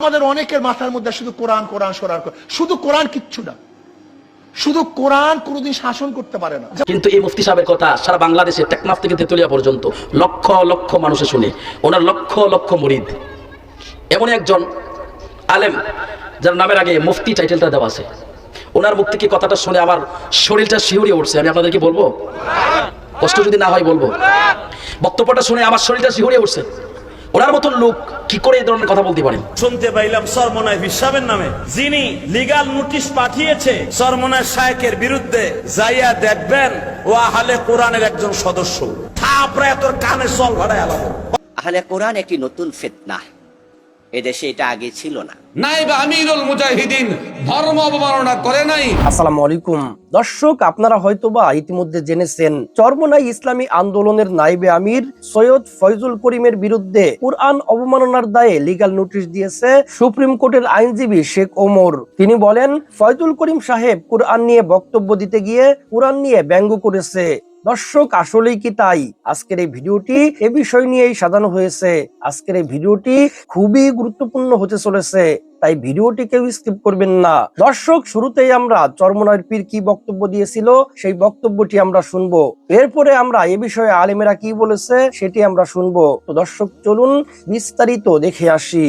আমাদের অনেকের মাথার মধ্যে শুধু কোরআন কোরআন, সরার শুধু কোরআন কিচ্ছু না। শুধু কোরআন কোনোদিন শাসন করতে পারে না। কিন্তু এই মুফতি সাহেবের কথা সারা বাংলাদেশে টেকনাফ থেকে তেতুলিয়া পর্যন্ত লক্ষ লক্ষ মানুষে শুনে। ওনার লক্ষ লক্ষ মুরিদ। এমন একজন আলেম, যার নামের আগে মুফতি টাইটেলটা দেওয়া আছে। ওনার মুখ থেকে কথাটা শুনে আমার শরীরটা শিহরিয়ে উঠছে। আমি আপনাদেরকে বলব? কষ্ট যদি না হয় বলব। বক্তব্যটা শুনে আমার শরীরটা শিহরিয়ে উঠছে। ওনার মতন লোক কি করে এই ধরনের কথা বলতে পারেন? শুনতে পাইলাম সরমনায় বিশ্বাবের নামে। যিনি লিগাল নোটিশ পাঠিয়েছে সরমনায় শায়কের বিরুদ্ধে যাইয়া দেখবেন ও আহলে কোরআনের একজন সদস্য। থাপড়ায় তোর কানে চল ভাড়ায় আলাদা। আহলে কোরআন একটি নতুন ফিতনা। এদেশে এটা আগে ছিল না। নাইব আমিরুল মুজাহিদিন ধর্ম অবমাননা করে নাই। আসসালামু আলাইকুম। দর্শক আপনারা হয়তোবা ইতিমধ্যে জেনেছেন চরমনাই ইসলামী আন্দোলনের নাইবে আমির সৈয়দ ফয়জুল করিমের বিরুদ্ধে কুরআন অবমাননার দায়ে লিগ্যাল নোটিশ দিয়েছে সুপ্রিম কোর্টের আইনজীবী শেখ ওমর। তিনি বলেন ফয়জুল করিম সাহেব কুরআন নিয়ে বক্তব্য দিতে গিয়ে কুরআন নিয়ে ব্যঙ্গ করেছে। দর্শক, আসলেই কি তাই? আজকের এই ভিডিওটি এ বিষয় নিয়েই সাজানো হয়েছে। আজকের এই ভিডিওটি খুবই গুরুত্বপূর্ণ হতে চলেছে, তাই ভিডিওটি কেউ স্কিপ করবেন না। দর্শক, শুরুতেই আমরা চরমনার পীর কি বক্তব্য দিয়েছিল, সেই বক্তব্যটি আমরা শুনব। এরপরে আমরা এ বিষয়ে আলেমেরা কি বলেছে, সেটি আমরা শুনব। তো দর্শক, চলুন বিস্তারিত দেখে আসি।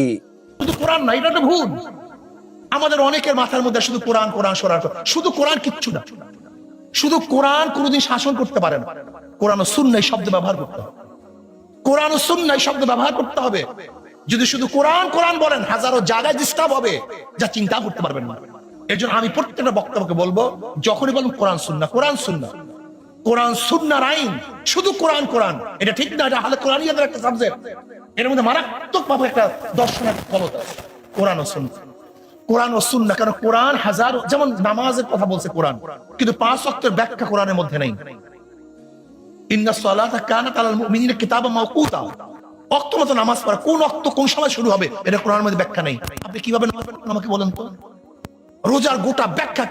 আমাদের অনেকের মাথার মধ্যে শুধু কোরআন কোরআন। শুধু কোরআন কিচ্ছু না। শুধু কোরআন কোনোদিন শাসন করতে পারে না। কোরআন ও শূন্যায় শব্দ ব্যবহার করতে হবে। কোরআন ও শূন্যায় শব্দ ব্যবহার করতে হবে। যদি শুধু কোরআন কোরআন বলেন, হাজারো জায়গায় ডিস্টার্ব হবে, যা চিন্তা করতে পারবেন না। এর জন্য আমি প্রত্যেকটা বক্তব্যকে বলব, যখনই বলুন কোরআন শুননা কোরআন শুননা কোরআন সুন্নার আইন শুধু কোরআন কোরআন। এটা ঠিক না, এটা হালে কোরআনিয়াদের একটা সাবজেক্ট এর মধ্যে মারাত্মক ভাবে একটা দর্শনের ক্ষমতা কোরআন ও সুন্না। কোরআন ও সুন্না কারণ কোরআন হাজার যেমন নামাজের কথা বলছে কোরআন, কিন্তু পাঁচ অক্টের ব্যাখ্যা কোরআনের মধ্যে নেই। রোজার গোটা ব্যাখ্যা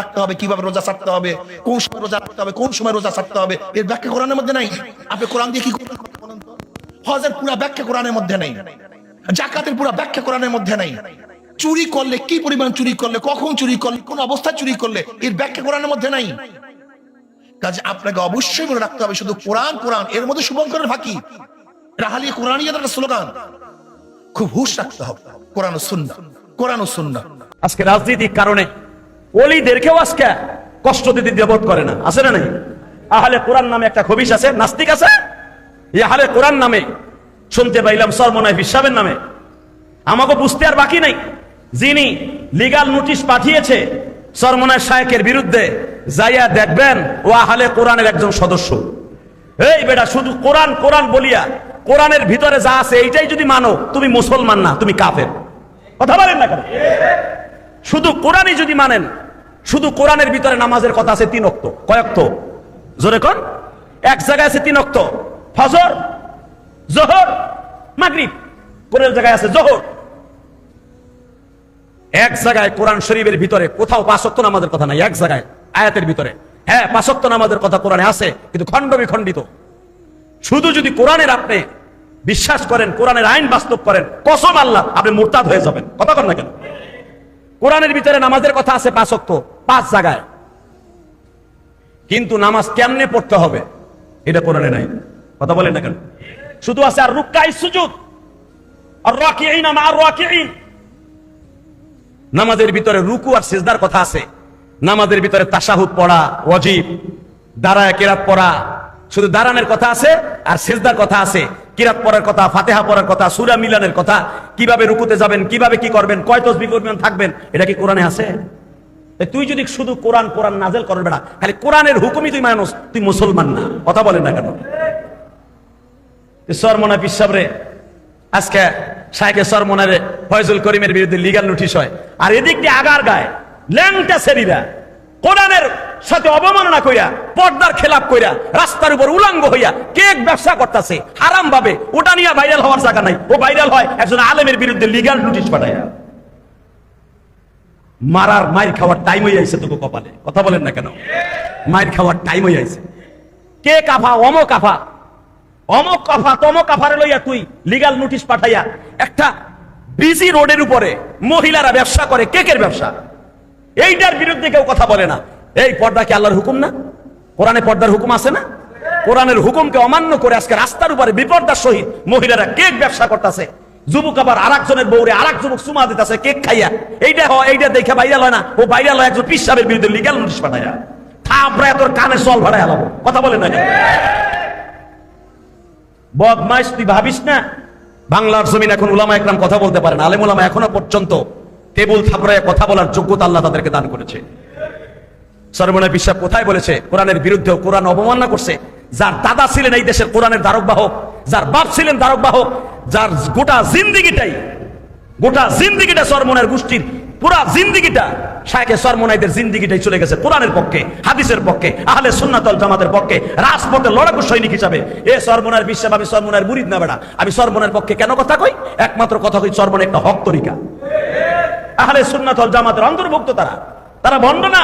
রাখতে হবে, কীভাবে রোজা হবে, কোন সময় রোজা হবে, কোন সময় হবে, এর ব্যাখ্যা কোরআনের মধ্যে নাই। আপনি দিয়ে হজের পুরা ব্যাখ্যা কোরআনের মধ্যে নেই। জাকাতের পুরা ব্যাখ্যা কোরআনের মধ্যে নাই। চুরি করলে, কি পরিমাণ চুরি করলে, কখন চুরি করলে, কোন অবস্থায় চুরি করলে, এর ব্যাখ্যা কোরআনের মধ্যে নাই। কাজে আপনাকে অবশ্যই মনে রাখতে হবে, শুধু কোরআন কোরআন, এর মধ্যে শুভঙ্করের ফাঁকি। রাহালি একটা স্লোগান। খুব হুশ রাখতে হবে, কোরআন সুন্না কোরআন সুন্না আজকে রাজনীতির কারণে অলিদেরকেও আজকে কষ্ট দিতে দেবত করে না, আছে না নাই? আহলে কোরআন নামে একটা খবিস আছে, নাস্তিক আছে? এই আহলে কোরআন নামে, শুনতে পাইলাম সরমনায় বিশ্বাবের নামে। আমাকে বুঝতে আর বাকি নাই। যিনি লিগাল নোটিশ পাঠিয়েছে সরমনায় শায়কের বিরুদ্ধে, যাইয়া দেখবেন, ও আহলে কোরআনের একজন সদস্য। এই বেটা, শুধু কোরআন কোরআন বলিয়া, কোরআনের ভিতরে যা আছে এইটাই যদি মানো, তুমি মুসলমান না, তুমি কাফের। কথা বলেন না কেন? শুধু কোরআনই যদি মানেন, শুধু কোরআনের ভিতরে নামাজের কথা আছে তিন অক্ত। কয়ক্ত জোরে কোন। এক জায়গায় আছে তিন অক্ত। ফজর, জোহর, মাগরিব। কোরআন জায়গায় আছে জোহর? এক জায়গায় কোরআন শরীফের ভিতরে কোথাও পাঁচক্ত নামাজের কথা নাই, এক জায়গায়, আয়াতের ভিতরে। হ্যাঁ পাঁচক্ত নামাজের কথা কোরআনে আছে, কিন্তু খণ্ড বিখণ্ডিত। শুধু যদি কোরআনের আপনি বিশ্বাস করেন, কোরআনের আইন বাস্তব করেন, কসম আল্লাহ, আপনি মোরতাদ হয়ে যাবেন। কথা কর না কেন? কোরআনের ভিতরে নামাজের কথা আছে পাঁচ অক্ত পাঁচ জায়গায়। কিন্তু নামাজ কেমনে পড়তে হবে, এটা কোরআনে নাই। কথা বলেন না কেন? শুধু আছে আর রুক্কাই সুজুদ। আর রাকিঈন আর রাকিঈন। নামাজের ভিতরে রুকু আর সেজদার কথা আছে। নামাজের ভিতরে তাশাহুদ পড়া ওয়াজিব। দাঁড়ায় কেরাত পড়া। শুধু দাঁড়ানোর কথা আছে আর সিজদার কথা আছে। কিরাত পড়ার কথা, ফাতেহা পড়ার কথা, সূরা মিলানের কথা। কীভাবে রুকুতে যাবেন, কীভাবে কি করবেন, কয় তসবিহ করবেন থাকবেন, এটা কি কোরআনে আছে? তুই যদি শুধু কোরআন কোরআন নাজেল করবে না খালি কোরআনের হুকুমই তুই মানুষ, তুই মুসলমান না। কথা বলেন না কেন? সরমনা পিসাবরে আজকে শাহেকে সরমনারে ফয়জুল করিমের বিরুদ্ধে লিগাল নোটিশ হয়। আর এদিক দিয়ে আগার গায় ল্যাংটা সেরিরা কোরআনের সাথে অবমাননা কইরা, পর্দার খেলাপ কইরা, রাস্তার উপর উলাঙ্গ হইয়া কেক ব্যবসা করতেছে। হারাম ভাবে ওটা নিয়ে ভাইরাল হওয়ার জায়গা নাই। ও ভাইরাল হয় একজন আলেমের বিরুদ্ধে লিগাল নোটিশ পাঠায় মারার মাইর খাওয়ার টাইম হয়ে আইছে তোকে কপালে। কথা বলেন না কেন? মাইর খাওয়ার টাইম হয়ে আইছে। কে কাফা? অম কাফা? অমক কাফা, তমক কাফারে লইয়া তুই লিগাল নোটিশ পাঠাইয়া একটা বিজি রোডের উপরে মহিলারা ব্যবসা করে, কেকের ব্যবসা। এইটার বিরুদ্ধে কেউ কথা বলে না। এই পর্দা কি আল্লাহর হুকুম না? কোরআনে পর্দার হুকুম আছে না? কোরআনের হুকুমকে অমান্য করে আজকে রাস্তার উপরে বিপর্দার সহিত মহিলারা কেক ব্যবসা করতেছে। যুবক আবার আর একজনের বউরে আর এক যুবক সুমা দিতেছে কেক খাইয়া। এইটা হয় এইটা দেখে বাইরে লয় না। ও বাইরে লয় একজন পিসাবের বিরুদ্ধে লিগাল নোটিশ পাঠাইয়া। থাপড়ায় তোর কানে সল ভাড়ায় আলাবো কথা বলে না বদমাইশ, তুই ভাবিস না? বাংলার জমিন এখন উলামা একরাম কথা বলতে পারেন আলেম উলামা এখনও পর্যন্ত টেবুল থাপড়ায় কথা বলার যোগ্যতা আল্লাহ তাদেরকে দান করেছে। সর্বনয় বিশ্বাস কোথায় বলেছে? কোরআনের বিরুদ্ধেও কোরআন অবমাননা করছে। যার দাদা ছিলেন এই দেশের কোরআনের ধারক বাহক যার বাপ ছিলেন ধারক বাহক যার গোটা জিন্দিগিটাই, গোটা জিন্দিগিটা সরমনের গোষ্ঠীর পুরা জিন্দিগিটা শায়কে সরমনাইদের জিন্দিগিটাই চলে গেছে কোরআনের পক্ষে, হাদিসের পক্ষে, আহলে সুন্নাতল জামাতের পক্ষে, রাজপথে লড়াকু সৈনিক হিসাবে। এ সরমনার বিশ্বাস, আমি সরমনার মুরিদ না বেড়া। আমি সরমনের পক্ষে কেন কথা কই? একমাত্র কথা কই সরমন একটা হক তরিকা। আহলে সুন্নাতল জামাতের অন্তর্ভুক্ত তারা। তারা ভণ্ড না।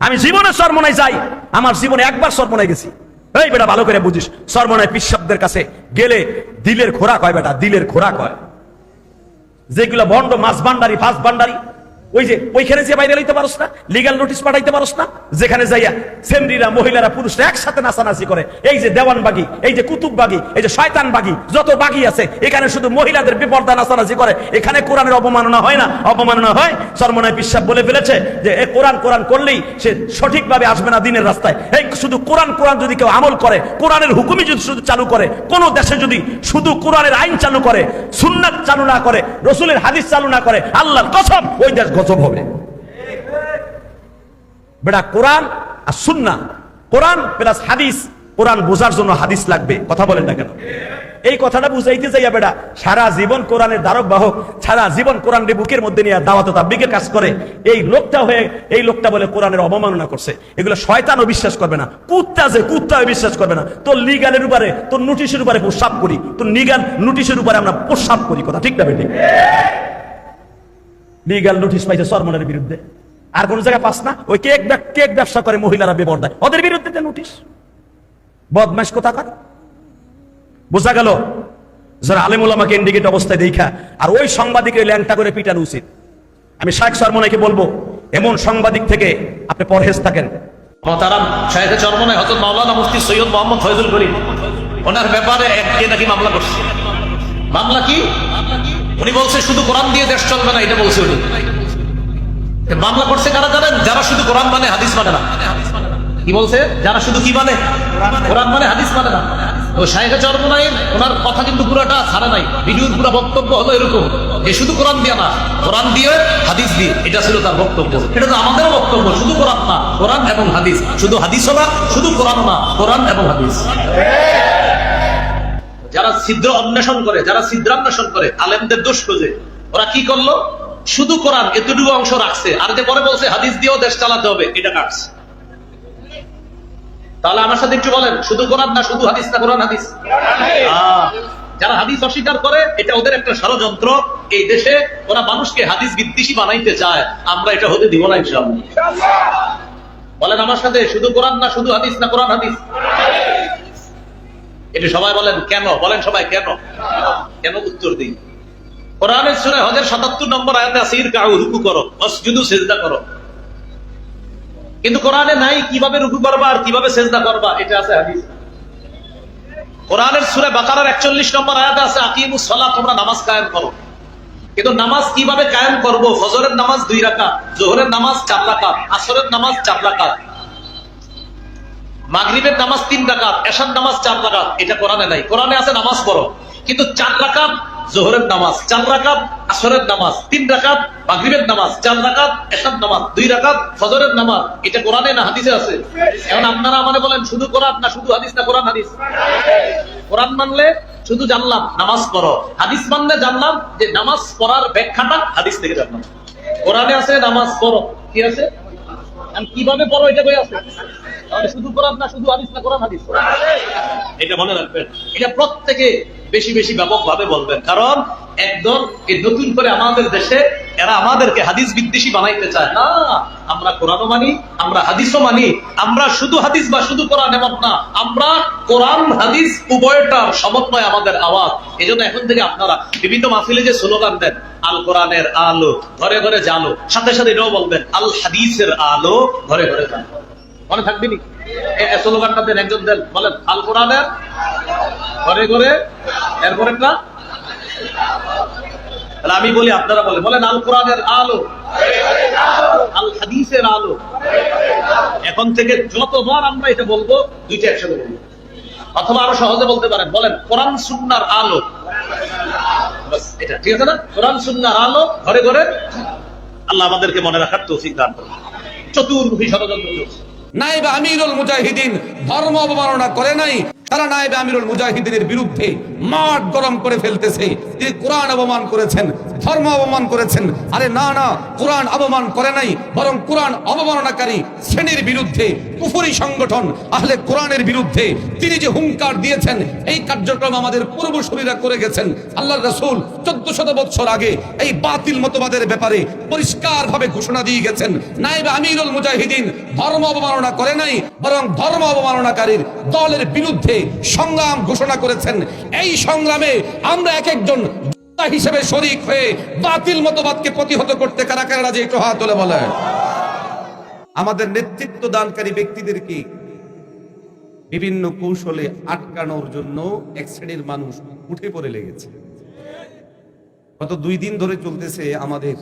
আমি জীবনে সরমনায় যাই, আমার জীবনে একবার সরমনায় গেছি। এই বেটা ভালো করে বুঝিস সরমনায় পিসাবদের কাছে গেলে দিলের খোরাক হয় বেটা, দিলের খোরাক হয়। যেগুলো বন্ড মাছ ভান্ডারি ফাঁস ভান্ডারি ওই যে ওইখানে যে বাইরে লইতে পারস না লিগাল নোটিশ পাঠাইতে পারস না, যেখানে যাইয়া সেমরিরা, মহিলারা, পুরুষরা একসাথে নাচানাচি করে। এই যে দেওয়ান বাগি, এই যে কুতুব বাগি, এই যে শয়তান বাগি, যত বাগি আছে, এখানে শুধু মহিলাদের বিপর্দা নাচানাচি করে। এখানে কোরআনের অপমাননা হয় না? অপমাননা হয়? সরমনায় পিসাব বলে ফেলেছে যে এ কোরআন কোরআন করলেই সে সঠিকভাবে আসবে না দিনের রাস্তায়। এই শুধু কোরআন কোরআন যদি কেউ আমল করে, কোরআনের হুকুমই যদি শুধু চালু করে, কোনো দেশে যদি শুধু কোরআনের আইন চালু করে, সুন্নাত চালু না করে, রসুলের হাদিস চালু না করে, আল্লাহর কসম ওই দেশ গজব হবে। বেটা, কোরআন আর সুন্না কোরআন প্লাস হাদিস, কোরআন বোঝার জন্য হাদিস লাগবে, কথা বলেন না কেন? এই কথাটা বুঝাইতে যাইয়া বেটা, সারা জীবন কোরআনের দ্বারক বাহক, সারা জীবন কোরআন বুকের মধ্যে নিয়ে দাওয়াত তাবলিগের কাজ করে, এই লোকটা হয়ে, এই লোকটা বলে কোরআনের অবমাননা করছে। এগুলো শয়তানও বিশ্বাস করবে না, কুত্তা যে কুত্তাও বিশ্বাস করবে না। তোর লিগালের উপরে, তোর নোটিশের উপরে প্রস্রাব করি, তোর নিগাল নোটিশের উপরে আমরা প্রস্রাব করি, কথা ঠিক না বেটি? লিগাল নোটিশ পাইছে সরমনের বিরুদ্ধে। আর কোন জায়গায় পাস না? ওই কেক কেক ব্যবসা করে মহিলারা বেবর্দায় ওদের বিরুদ্ধে নোটিশ বদমাস কোথা কোথাকার? বোঝা গেল, যারা আলেমুল আমাকে ইন্ডিকেট অবস্থায় দেখা, আর ওই সাংবাদিকের ল্যাংটা করে পিটানো উচিত। আমি শাহেখ সরমনাইকে বলব, এমন সাংবাদিক থেকে আপনি পরহেজ থাকেন। সৈয়দ ওনার ব্যাপারে মামলা করছে। মামলা কি? উনি বলছে, শুধু কোরআন দিয়ে দেশ চলবে না। এটা বলছে উনি। মামলা করছে কারা জানেন? যারা শুধু কোরআন মানে হাদিস মানে না। কি বলছে? যারা শুধু কি মানে? কোরআন মানে হাদিস মানে না। চরমনাই ওনার কথা কিন্তু পুরোটা ছাড়া নাই। ভিডিওর পুরো বক্তব্য হলো এরকম যে শুধু কোরআন দিয়ে না, কোরআন দিয়ে, হাদিস দিয়ে। এটা ছিল তার বক্তব্য। এটা তো আমাদেরও বক্তব্য, শুধু কোরআন না, কোরআন এবং হাদিস। শুধু হাদিসও না, শুধু কোরআন না, কোরআন এবং হাদিস। যারা ছিদ্র অন্বেষণ করে, যারা ছিদ্রান্বেষণ করে, আলেমদের দোষ খোঁজে, ওরা কি করল? শুধু কোরআন এতটুকু অংশ রাখছে, আর যে পরে বলছে, হাদিস দিয়েও দেশ চালাতে হবে, এটা কাটছে। তাহলে আমার সাথে একটু বলেন, শুধু কোরআন না, শুধু হাদিস না, কোরআন হাদিস? যারা হাদিস অস্বীকার করে, এটা ওদের একটা ষড়যন্ত্র। এই দেশে ওরা মানুষকে হাদিস বিদ্বেষী বানাইতে চায়, আমরা এটা হতে দিব না, ইনশাআল্লাহ। বলেন আমার সাথে, শুধু কোরআন না, শুধু হাদিস না, কোরআন হাদিস? এটা সবাই বলেন, কেন? বলেন সবাই, কেন? কেন উত্তর দিই? কোরআনের সূরা হজের 77 নম্বর আয়াতে রুকু করো ওয়াসজুদু সিজদা করো। কিন্তু কোরআনে নাই কীভাবে রুকু করবা আর কীভাবে সেজদা করবা, এটা আছে হাদিস। কোরআনের সূরা বাকারার 41 নম্বর আয়াতে আছে, আকিমুস সালাত তোমরা নামাজ কায়েম করো। কিন্তু নামাজ কীভাবে কায়েম করব? ফজরের নামাজ দুই রাকাত, জোহরের নামাজ চার রাকাত, আসরের নামাজ চার রাকাত। মাগরিবের নামাজ তিন রাকাত, এশার নামাজ চার রাকাত, এটা কোরআনে নাই। কোরআনে আছে নামাজ পড়ো, কিন্তু চার রাকাত জোহরের নামাজ, চার রাকাত আসরের নামাজ, তিন রাকাত মাগরিবের নামাজ, চার রাকাত এশার নামাজ, দুই রাকাত ফজরের নামাজ, এটা কোরআনে না হাদিসে আছে? এখন আপনারা আমাদের বলেন, শুধু কোরআন না শুধু হাদিস না কোরআন হাদিস? কোরআন মানলে শুধু জানলাম, নামাজ পড়ো। হাদিস মানলে জানলাম যে নামাজ পড়ার ব্যাখ্যাটা হাদিস থেকে জানলাম। কোরআনে আছে নামাজ পড়ো, কি আছে? কীভাবে পড়ো এটা কই আছে? তাহলে শুধু কোরআন না শুধু হাদিস না কোরআন হাদিস? এটা মনে রাখবেন। এটা প্রত্যেকে বেশি বেশি ব্যাপকভাবে বলবেন। কারণ একদল এই নতুন করে আমাদের দেশে এরা আমাদেরকে হাদিস বিদ্বেষী বানাইতে চায়। না, আমরা কোরআনও মানি, আমরা হাদিসও মানি, আমরা শুধু হাদিস বা শুধু কোরআন এমন না, আমরা কোরআন, হাদিস উভয়টার সমন্বয় আমাদের আওয়াজ। এই জন্য এখন থেকে আপনারা বিভিন্ন মাহফিলে যে স্লোগান দেন, আল কোরআনের আলো, ঘরে ঘরে জালো, সাথে সাথে এটাও বলবেন, আল হাদিসের আলো, ঘরে ঘরে জালো। মনে থাকবেনি স্লোগানটা দেন, একজন দেন। বলেন, আল কোরআনের ঘরে ঘরে তাহলে আমি বলি, আপনারা বলেন। বলেন, আল কোরআনের আলো। আল হাদিসের আলো। এখন থেকে যতবার আমরা এটা বলব, দুইটা একসাথে বলব। অথবা আরও সহজে বলতে পারেন। বলেন, কোরআন সুন্নার আলো। এটা ঠিক আছে না? কোরআন সুন্নার আলো, ঘরে ঘরে। আল্লাহ আমাদেরকে মনে রাখার দান করুন। চতুর্মুখী ষড়যন্ত্র চলছে। নাইবে আমিরুল মুজাহিদিন ধর্ম অবমাননা করে নাই তারা নাইবে আমিরুল মুজাহিদিনের বিরুদ্ধে মাঠ গরম করে ফেলতেছে। তিনি কোরআন অবমান করেছেন, ধর্ম অবমান করেছেন। আরে না না, কোরআন অবমান করে নাই, বরং কোরআন অবমাননাকারী শ্রেণির বিরুদ্ধে, কুফরি সংগঠন আহলে কোরআনের বিরুদ্ধে তিনি যে হুঙ্কার দিয়েছেন, এই কার্যক্রম আমাদের পূর্বসূরীরা করে গেছেন। আল্লাহ রসুল চোদ্দ শত বছর আগে এই বাতিল মতবাদের ব্যাপারে পরিষ্কার ভাবে ঘোষণা দিয়ে গেছেন। নাইব আমিরুল মুজাহিদিন ধর্ম অবমাননা করে নাই, বরং ধর্ম অবমাননাকারীর দলের বিরুদ্ধে সংগ্রাম ঘোষণা করেছেন। এই সংগ্রামে আমরা এক একজন হিসেবে শরিক হয়ে বাতিল মতবাদকে প্রতিহত করতে কারা কারা রাজি একটু হাত তুলে বলে আমাদের নেতৃত্ব দানকারী ব্যক্তিদেরকে বিভিন্ন কৌশলে আটকানোর জন্য এক শ্রেণির মানুষ উঠে পড়ে লেগেছে? গত দুই দিন ধরে চলতেছে আমাদের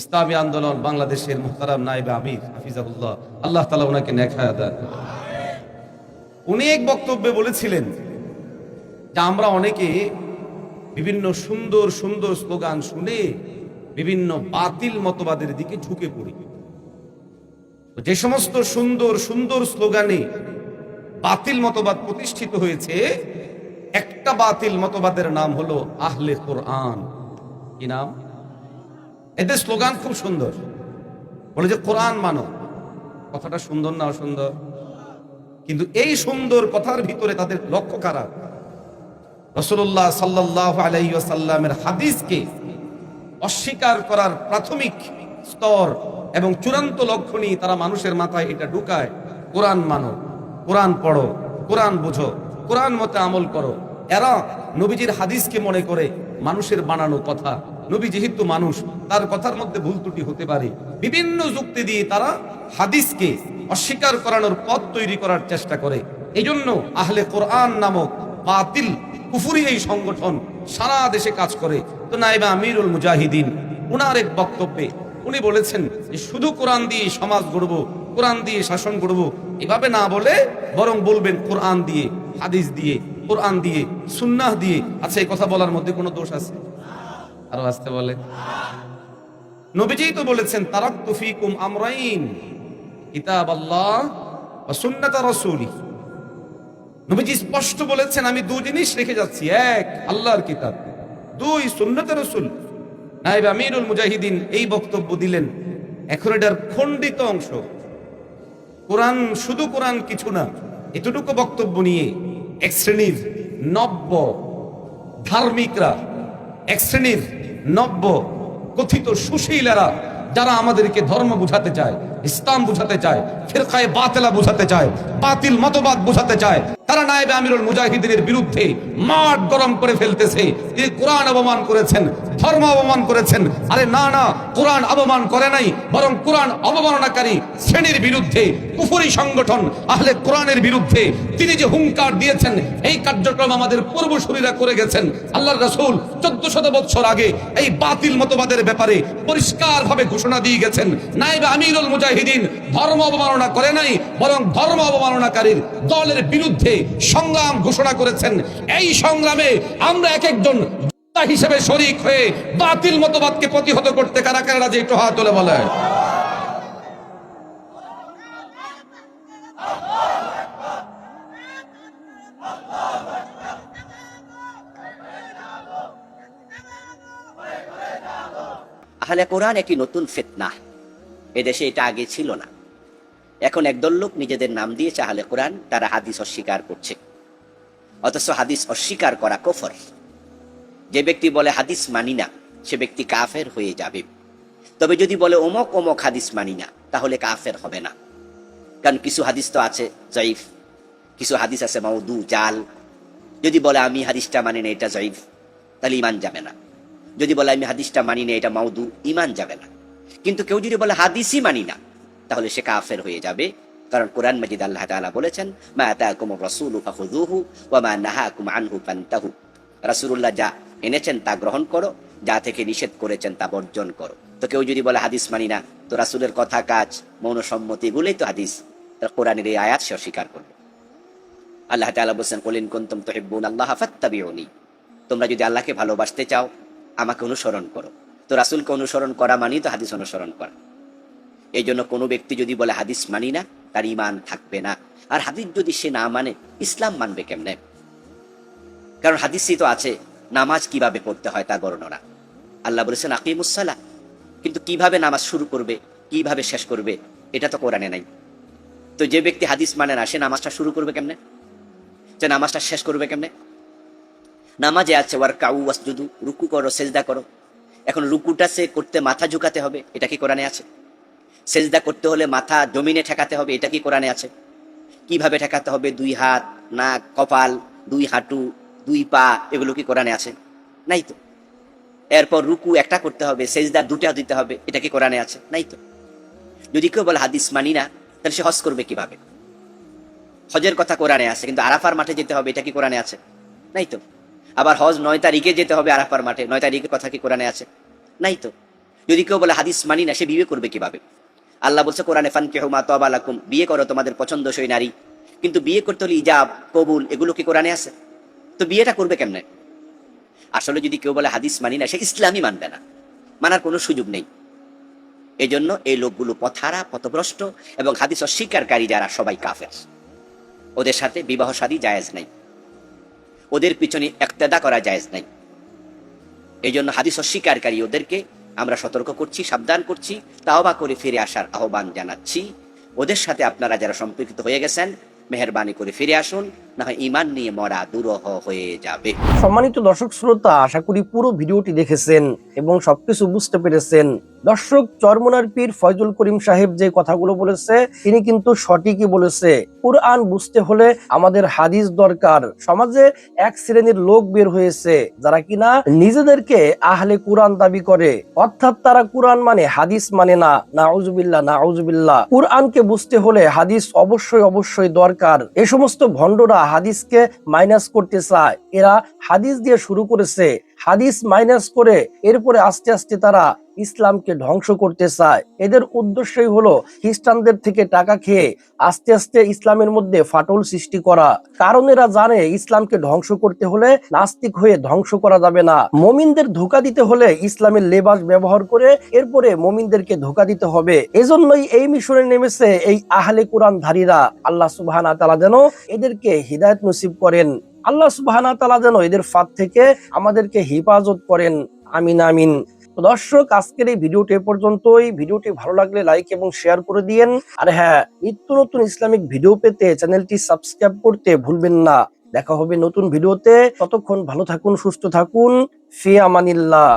ইসলামী আন্দোলন বাংলাদেশের মুহতারাম নাইবে আমির হাফিজাহুল্লাহ। আল্লাহ তালা ওনাকে নেখায়া দেন উনি এক বক্তব্যে বলেছিলেন যে আমরা অনেকে বিভিন্ন সুন্দর সুন্দর স্লোগান শুনে বিভিন্ন বাতিল মতবাদের দিকে ঝুঁকে পড়ি। যে সমস্ত সুন্দর সুন্দর স্লোগানে বাতিল মতবাদ প্রতিষ্ঠিত হয়েছে, একটা বাতিল মতবাদের নাম হলো আহলে কোরআন। কি নাম? এদের স্লোগান খুব সুন্দর। বলে যে কোরআন মানো। কথাটা সুন্দর না অসুন্দর? কিন্তু এই সুন্দর কথার ভিতরে তাদের লক্ষ্য খারাপ রসুল্লাহ সাল্লাহ আলাইসাল্লামের হাদিসকে অস্বীকার করার প্রাথমিক স্তর এবং চূড়ান্ত লক্ষ্য নিয়ে তারা মানুষের মাথায় এটা ঢুকায়, কোরআন মানো, কোরআন পড়ো, কোরআন বুঝো, কোরআন মতে আমল করো। এরা নবীজির হাদিসকে মনে করে মানুষের বানানো কথা। নবী যেহেতু মানুষ, তার কথার মধ্যে ভুল ত্রুটি হতে পারে। বিভিন্ন যুক্তি দিয়ে তারা হাদিসকে অস্বীকার করানোর পথ তৈরি করার চেষ্টা করে। এই জন্য আহলে কোরআন নামক বাতিল, কুফুরি এই সংগঠন সারা দেশে কাজ করে। তো নাইবা আমিরুল মুজাহিদিন, উনার এক বক্তব্যে উনি বলেছেন যে শুধু কোরআন দিয়ে সমাজ গড়ব, কোরআন দিয়ে শাসন গড়ব, এভাবে না বলে বরং বলবেন কোরআন দিয়ে, হাদিস দিয়ে, কোরআন দিয়ে, সুন্নাহ দিয়ে। আচ্ছা এই কথা বলার মধ্যে কোনো দোষ আছে? আরও আসতে বলে। নবীজি তো বলেছেন তারাক তুফিকুম আমরাইন, কিতাব আল্লাহ সুন্নাত রাসূলি। নবীজি স্পষ্ট বলেছেন, আমি দু জিনিস রেখে যাচ্ছি, এক আল্লাহর কিতাব, দুই সুন্নত রসুল। নাইব আমিরুল মুজাহিদিন এই বক্তব্য দিলেন, এখন এটার খণ্ডিত অংশ। কোরআন শুধু কোরআন কিছু না, এতটুকু বক্তব্য নিয়ে এক শ্রেণির নব্য ধার্মিকরা, এক শ্রেণির নব্য, কথিত সুশীলেরা যারা আমাদেরকে ধর্ম বুঝাতে চায়, ইসলাম বুঝাতে চায়, ফিরকায়ে বাতেলা বুঝাতে চায়, বাতিল মতবাদ বুঝাতে চায়, তারা নায়েবে আমিরুল মুজাহিদিনের বিরুদ্ধে মাঠ গরম করে ফেলতেছে, তিনি কোরআন অবমান করেছেন ধর্ম অবমান করেছেন। আরে না না, কোরআন অবমান করে নাই, বরং কোরআন অবমাননাকারী শ্রেণির বিরুদ্ধে কুফরি সংগঠন আহলে কোরআনের বিরুদ্ধে তিনি যে হুঙ্কার দিয়েছেন, এই কার্যক্রম আমাদের পূর্বসূরীরা করে গেছেন। আল্লাহর রাসূল চোদ্দ শত বছর আগে এই বাতিল মতবাদের ব্যাপারে পরিষ্কার ভাবে ঘোষণা দিয়ে গেছেন। নাইবে আমিরুল মুজাহিদিন ধর্ম অবমাননা করে নাই, বরং ধর্ম অবমাননাকারীর দলের বিরুদ্ধে সংগ্রাম ঘোষণা করেছেন। এই সংগ্রামে আমরা এক একজন হিসেবে শরিক হয়ে বাতিল মতবাদকে প্রতিহত করতে কারা কারা রাজি? একটু হাত তুলে বলে আহলে কোরআন একটি নতুন ফেতনা। এদেশে এটা আগে ছিল না। এখন একদল লোক নিজেদের নাম দিয়েছে আহলে কোরআন, তারা হাদিস অস্বীকার করছে। অথচ হাদিস অস্বীকার করা কফর। যে ব্যক্তি বলে হাদিস মানি না, সে ব্যক্তি কাফের হয়ে যাবে। তবে যদি বলে অমক অমক হাদিস মানি না, তাহলে কাফের হবে না। কারণ কিছু হাদিস তো আছে জয়ীফ, কিছু হাদিস আছে মাউদু, জাল। যদি বলে আমি হাদিসটা মানি না, এটা জয়ীফ, তাহলে ইমান যাবে না। যদি বলে আমি হাদিসটা মানি না, এটা মাউদু ইমান যাবে না। কিন্তু কেউ যদি বলে হাদিসই মানি না, তাহলে সে কাফের হয়ে যাবে। কারণ কোরআন মাজিদ আল্লাহ তালা বলেছেন, মা আতাকুম রসুল ফাখুযুহু ওয়া মা নাহাকুম আনহু ফান্তাহু। রাসূলুল্লাহ যা এনেছেন তা গ্রহণ করো, যা থেকে নিষেধ করেছেন তা বর্জন করো। তো কেউ যদি বলে, হাদিস মানি না, তো রাসুলের কথা কাজ মৌন সম্মতি এগুলোই তো হাদিস কোরআনের এই আয়াত সে অস্বীকার করবে। আল্লাহ তাআলা বলছেন কুলিন কুনতুম তুহিব্বুন আল্লাহ ফাত্তাবিউনি। তোমরা যদি আল্লাহকে ভালোবাসতে চাও, আমাকে অনুসরণ করো। তো রাসূলকে অনুসরণ করা মানেই তো হাদিস অনুসরণ করা। এই জন্য কোনো ব্যক্তি যদি বলে, হাদিস মানি না, তার ইমান থাকবে না। আর হাদিস যদি সে না মানে ইসলাম মানবে কেমনে? কারণ হাদিসই তো আছে নামাজ কীভাবে পড়তে হয় তার বর্ণনা। আল্লাহ বলেছেন আকিমুসাল্লাহ কিন্তু কীভাবে নামাজ শুরু করবে, কীভাবে শেষ করবে, এটা তো কোরআনে নাই। তো যে ব্যক্তি হাদিস মানে না, সে নামাজটা শুরু করবে কেমনে? যে নামাজটা শেষ করবে কেমনে? নামাজে আছে ওয়ার কাউ ওয়াসজুদু, রুকু করো, সেজদা করো। এখন রুকুটা সে করতে মাথা ঝুঁকাতে হবে, এটা কি কোরআনে আছে? সেজদা করতে হলে মাথা জমিনে ঠেকাতে হবে, এটা কি কোরআনে আছে? কীভাবে ঠেকাতে হবে? দুই হাত, নাক, কপাল, দুই হাঁটু দুই পা, এগুলো কি কোরআনে আছে? নাই তো। এরপর রুকু একটা করতে হবে, সেজদা দুটা দিতে হবে, এটা কি কোরআনে আছে? নাই তো। যদি কেউ বলে হাদিস মানি না, তাহলে সে হজ করবে কীভাবে? হজের কথা কোরআনে আছে, কিন্তু আরাফার মাঠে যেতে হবে, এটা কি কোরআনে আছে? নাই তো। আবার হজ নয় তারিখে যেতে হবে আরাফার মাঠে, নয় তারিখের কথা কি কোরআনে আছে? নাই তো। যদি কেউ বলে হাদিস মানি না, সে বিয়ে করবে কীভাবে? আল্লাহ বলছে কোরআনে ফান কেহমা তবালাকুম বিয়ে করো তোমাদের পছন্দসই নারী। কিন্তু বিয়ে করতে হলে ইজাব, কবুল, এগুলো কি কোরআনে আছে? তো বিয়েটা করবে কেমনে? আসলে যদি কেউ বলে হাদিস মানি না, সে ইসলামই মানবে না। মানার কোনো সুযোগ নেই। এই জন্য এই লোকগুলো পথারা, পথভ্রষ্ট এবং হাদিস অস্বীকারী যারা সবাই কাফের। ওদের সাথে বিবাহ শাদী জায়েজ নাই। ওদের পিছনে একতেদা করা জায়েজ নাই। এই জন্য হাদিস অস্বীকারী ওদেরকে আমরা সতর্ক করছি, সাবধান করছি, তাওবা করে ফিরে আসার আহ্বান জানাচ্ছি। ওদের সাথে আপনারা যারা সম্পৃক্ত হয়ে গেছেন, মেহরবানি করে ফিরে আসুন। সম্মানিত দর্শক শ্রোতা, আশা করি পুরো ভিডিওটি দেখেছেন এবং সবকিছু বুঝতে পেরেছেন। দর্শক ফয়জুল করিম সাহেব যে কথাগুলো বলেছে, তিনি কিন্তু সঠিকই বলেছে। কোরআন বুঝতে হলে আমাদের হাদিস দরকার। সমাজে এক শ্রেণির লোক বের হয়েছে যারা কিনা নিজেদেরকে আহলে কোরআন দাবি করে। অর্থাৎ তারা কোরআন মানে হাদিস মানে না। নাউজুবিল্লাহ নাউজুবিল্লাহ। কোরআনকে বুঝতে হলে হাদিস অবশ্যই অবশ্যই দরকার। এ সমস্ত ভণ্ডরা হাদিসকে মাইনাস করতে চায়। এরা হাদিস দিয়ে শুরু করেছে। হাদিস মাইনাস করে এরপরে আস্তে আস্তে তারা ইসলামকে ধ্বংস করতে চায়। এদের উদ্দেশ্যই হলো খ্রিস্টানদের থেকে টাকা খেয়ে আস্তে আস্তে ইসলামের মধ্যে ফাটল সৃষ্টি করা। কারণ এরা জানে ইসলামকে ধ্বংস করতে হলে নাস্তিক হয়ে ধ্বংস করা যাবে না। মমিনদের ধোকা দিতে হলে ইসলামের লেবাস ব্যবহার করে এরপরে মমিনদেরকে ধোকা দিতে হবে। এজন্যই এই মিশনে নেমেছে এই আহলে কোরআন ধারীরা। আল্লাহ তাআলা যেন এদেরকে হিদায়ত নসিব করেন। আল্লাহ সুবাহানা তালা যেন এদের ফাঁদ থেকে আমাদেরকে হেফাজত করেন। আমিন আমিন। দর্শক, আজকের এই ভিডিওটি এ পর্যন্তই। ভিডিওটি ভালো লাগলে লাইক এবং শেয়ার করে দিয়েন। আর হ্যাঁ নিত্য নতুন ইসলামিক ভিডিও পেতে চ্যানেলটি সাবস্ক্রাইব করতে ভুলবেন না। দেখা হবে নতুন ভিডিওতে। ততক্ষণ ভালো থাকুন, সুস্থ থাকুন। ফি আমানিল্লাহ।